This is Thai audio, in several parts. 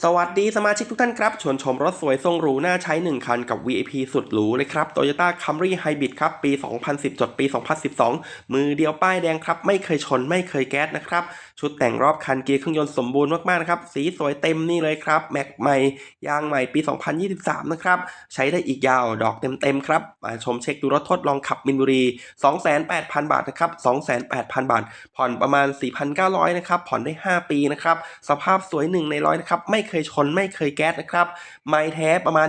สวัสดีสมาชิกทุกท่านครับชวนชมรถสวยทรงหรูน่าใช้ 1 คันกับ VIP สุดหรูเลยครับ Toyota Camry Hybrid ครับ ปี 2010 จดปี 2012 มือเดียวป้ายแดงครับ ไม่เคยชนไม่เคยแก๊สนะครับ ชุดแต่งรอบคันเกียร์เครื่องยนต์สมบูรณ์มากๆนะครับ สีสวยเต็มนี่เลยครับ แม็กใหม่ ยางใหม่ปี 2023 นะครับ ใช้ได้อีกยาวดอกเต็มๆครับ มาชมเช็คดูรถทดลองขับมินบุรี 28,000 บาทนะครับ 28,000 บาท ผ่อนประมาณ 4,900 นะครับ ผ่อนได้ 5 ปีนะครับ สภาพสวย 1 ในร้อยนะครับ ไม่เคยชนไม่เคยแก๊สนะครับ ไม้แท้ประมาณ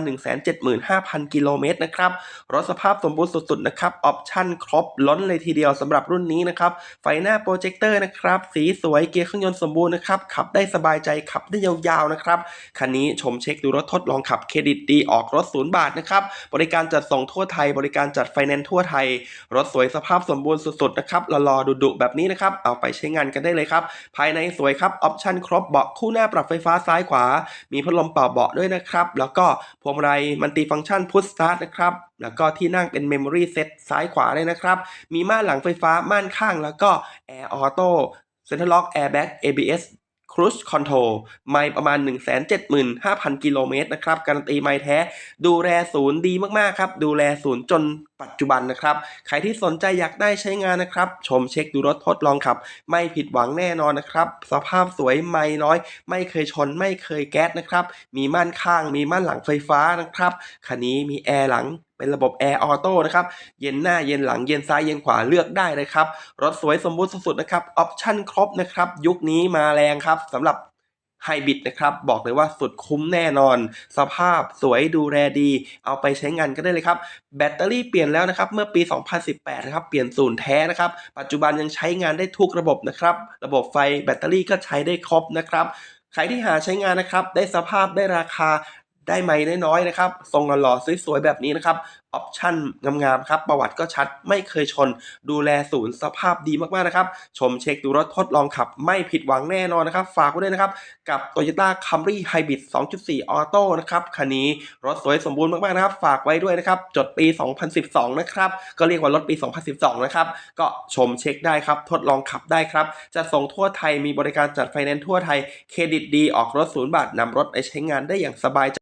175,000 กิโลเมตรนะครับ รถสภาพสมบูรณ์สุดๆนะครับ ออปชั่นครบล้นเลยทีเดียวสำหรับรุ่นนี้นะครับ ไฟหน้าโปรเจคเตอร์นะครับ สีสวยเกียร์เครื่องยนต์สมบูรณ์นะครับ ขับได้สบายใจขับได้ยาวๆนะครับ คันนี้ชมเช็คดูรถทดลองขับเครดิตดีออกรถศูนย์บาทนะครับ บริการจัดส่งทั่วไทย บริการจัดไฟแนนซ์ทั่วไทย รถสวยสภาพสมบูรณ์สุดๆนะครับหล่อๆดุๆแบบนี้นะครับ เอาไปใช้งานกันได้เลยครับ ภายในสวยครับ ออปชั่นครบเบาะคู่หน้าปรับไฟฟ้าซ้ายขวา มีพัดลมเป่าเบาะด้วยนะครับ แล้วก็พวงมาลัยมันติฟังก์ชันพุชสตาร์ทนะครับแล้วก็ที่นั่งเป็นเมมโมรี่เซตซ้ายขวาเลยนะครับ มีม่านหลังไฟฟ้าม่านข้างแล้วก็แอร์ออโต้ เซ็นทรัลล็อกแอร์แบ็ก ABS Cruise Control ไม่ประมาณ 175,000 กิโลเมตรนะครับ การันตีไม่แท้ ดูแลศูนย์ดีมาก ๆ ครับ ดูแลศูนย์จนปัจจุบันนะครับ ใครที่สนใจอยากได้ใช้งานนะครับ ชมเช็คดูรถทดลองขับ ไม่ผิดหวังแน่นอนนะครับ สภาพสวยไม่น้อย ไม่เคยชนไม่เคยแก๊สนะครับ มีม่านข้าง มีม่านหลังไฟฟ้านะครับคันนี้มีแอร์หลังเป็นระบบแอร์ออโต้นะครับ เย็นหน้าเย็นหลังเย็นซ้ายเย็นขวาเลือกได้เลยครับ รถสวยสมบูรณ์สุดๆนะครับ ออปชั่นครบนะครับ ยุคนี้มาแรงครับสำหรับ ไฮบิดนะครับ บอกเลยว่าสุดคุ้มแน่นอน สภาพสวยดูแลดี เอาไปใช้งานก็ได้เลยครับ แบตเตอรี่เปลี่ยนแล้วนะครับ เมื่อปี 2018 นะครับ เปลี่ยนศูนย์แท้นะครับ ปัจจุบันยังใช้งานได้ทุกระบบนะครับ ระบบไฟแบตเตอรี่ก็ใช้ได้ครบนะครับใครที่หาใช้งานนะครับ ได้สภาพได้ราคาได้ไหมน้อยๆนะครับ ทรงหล่อๆสวยๆแบบนี้นะครับ ออปชั่นงามๆครับ ประวัติก็ชัดไม่เคยชน ดูแลศูนย์สภาพดีมากๆนะครับ ชมเช็คดูรถทดลองขับ ไม่ผิดหวังแน่นอนนะครับ ฝากไว้ด้วยนะครับ กับ Toyota Camry Hybrid 2.4 Auto นะครับ คันนี้รถสวยสมบูรณ์มากๆนะครับ ฝากไว้ด้วยนะครับ จดปี 2012 นะครับ ก็เรียกว่ารถปี 2012 นะครับ ก็ชมเช็คได้ครับ ทดลองขับได้ครับ จะส่งทั่วไทยมีบริการจัดไฟแนนซ์ทั่วไทย เครดิตดีออกรถศูนย์บาทนำรถไปใช้งานได้อย่างสบายใจ